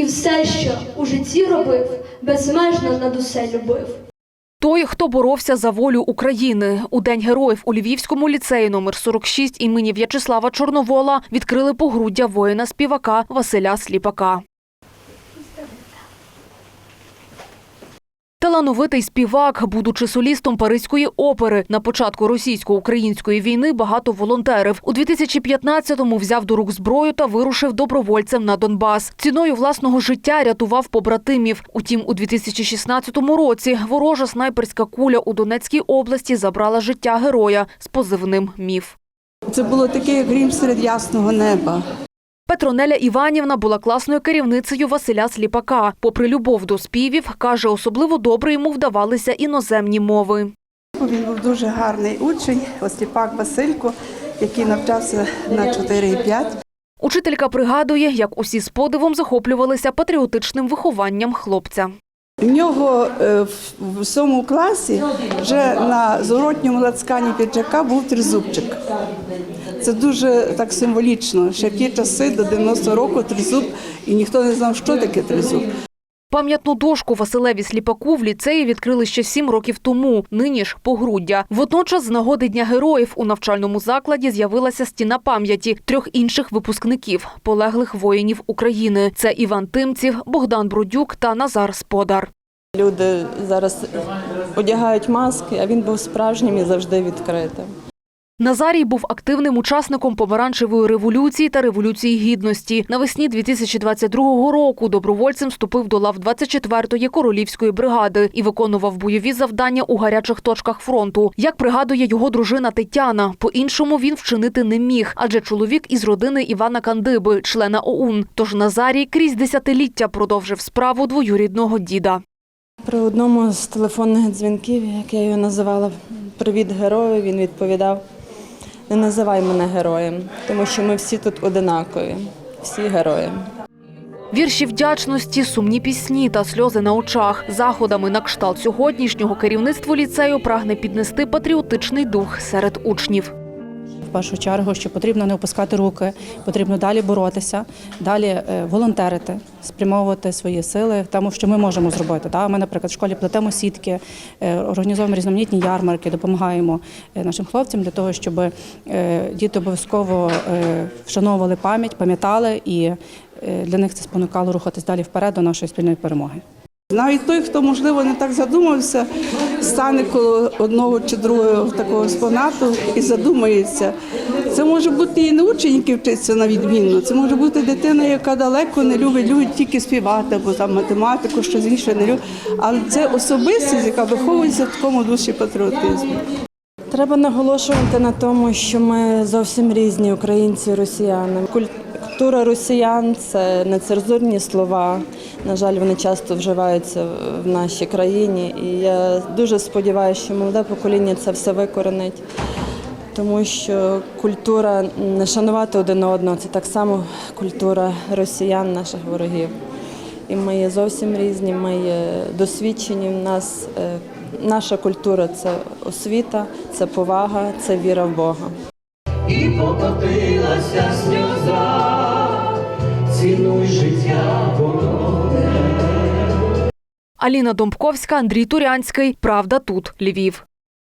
І все, що у житті робив, безмежно над усе любив. Той, хто боровся за волю України. У День героїв у Львівському ліцеї номер 46 імені В'ячеслава Чорновола відкрили погруддя воїна-співака Василя Сліпака. Талановитий співак, будучи солістом Паризької опери, на початку російсько-української війни багато волонтерив. У 2015-му взяв до рук зброю та вирушив добровольцем на Донбас. Ціною власного життя рятував побратимів. Утім, у 2016 році ворожа снайперська куля у Донецькій області забрала життя героя з позивним міф. Це було таке, як грім серед ясного неба. Петронеля Іванівна була класною керівницею Василя Сліпака. Попри любов до співів, каже, особливо добре йому вдавалися іноземні мови. Він був дуже гарний учень, Осліпак Василько, який навчався на 4,5. Учителька пригадує, як усі з подивом захоплювалися патріотичним вихованням хлопця. У нього е, в- в сьомому класі вже на зворотньому лацкані піджака був тризубчик. Це дуже так символічно. Ще в ті часи до 90 року тризуб, і ніхто не знав, що таке тризуб. Пам'ятну дошку Василеві Сліпаку в ліцеї відкрили ще сім років тому. Нині ж погруддя. Водночас, з нагоди Дня героїв у навчальному закладі з'явилася стіна пам'яті трьох інших випускників полеглих воїнів України. Це Іван Тимців, Богдан Бродюк та Назар Сподар. Люди зараз одягають маски, а він був справжнім і завжди відкритим. Назарій був активним учасником помаранчевої революції та революції гідності. Навесні 2022 року добровольцем вступив до лав 24-ї королівської бригади і виконував бойові завдання у гарячих точках фронту. Як пригадує його дружина Тетяна, по-іншому він вчинити не міг, адже чоловік із родини Івана Кандиби, члена ОУН. Тож Назарій крізь десятиліття продовжив справу двоюрідного діда. При одному з телефонних дзвінків, як я його називала Привіт герою, він відповідав: Не називай мене героєм, тому що ми всі тут одинакові, всі герої. Вірші вдячності, сумні пісні та сльози на очах. Заходами на кшталт сьогоднішнього керівництво ліцею прагне піднести патріотичний дух серед учнів. Першу чергу, що потрібно не опускати руки, потрібно далі боротися, далі е, волонтерити, спрямовувати свої сили тому, що ми можемо зробити. Да? Ми, наприклад, в школі плетемо сітки, е, організовуємо різноманітні ярмарки, допомагаємо е, нашим хлопцям для того, щоб діти обов'язково вшановували пам'ять, пам'ятали і для них це спонукало рухатись далі вперед до нашої спільної перемоги. Навіть той, хто, можливо, не так задумався, стане коло одного чи другого такого експонату і задумається. Це може бути і не учень, який вчиться на відмінно. Це може бути дитина, яка далеко не любить, любить тільки співати або там математику, щось інше не любить. Але це особистість, яка виховується в такому душі патріотизму. Треба наголошувати на тому, що ми зовсім різні українці і росіяни. Культура росіян це нецензурні слова. На жаль, вони часто вживаються в нашій країні. І я дуже сподіваюся, що молоде покоління це все викоренить. Тому що культура не шанувати один одного це так само культура росіян, наших ворогів. І ми є зовсім різні, ми є досвідчені. В нас е, наша культура це освіта, це повага, це віра в Бога. і покотилася сльоза, цінуй життя воно. Аліна Домбковська, Андрій Турянський. Правда тут. Львів.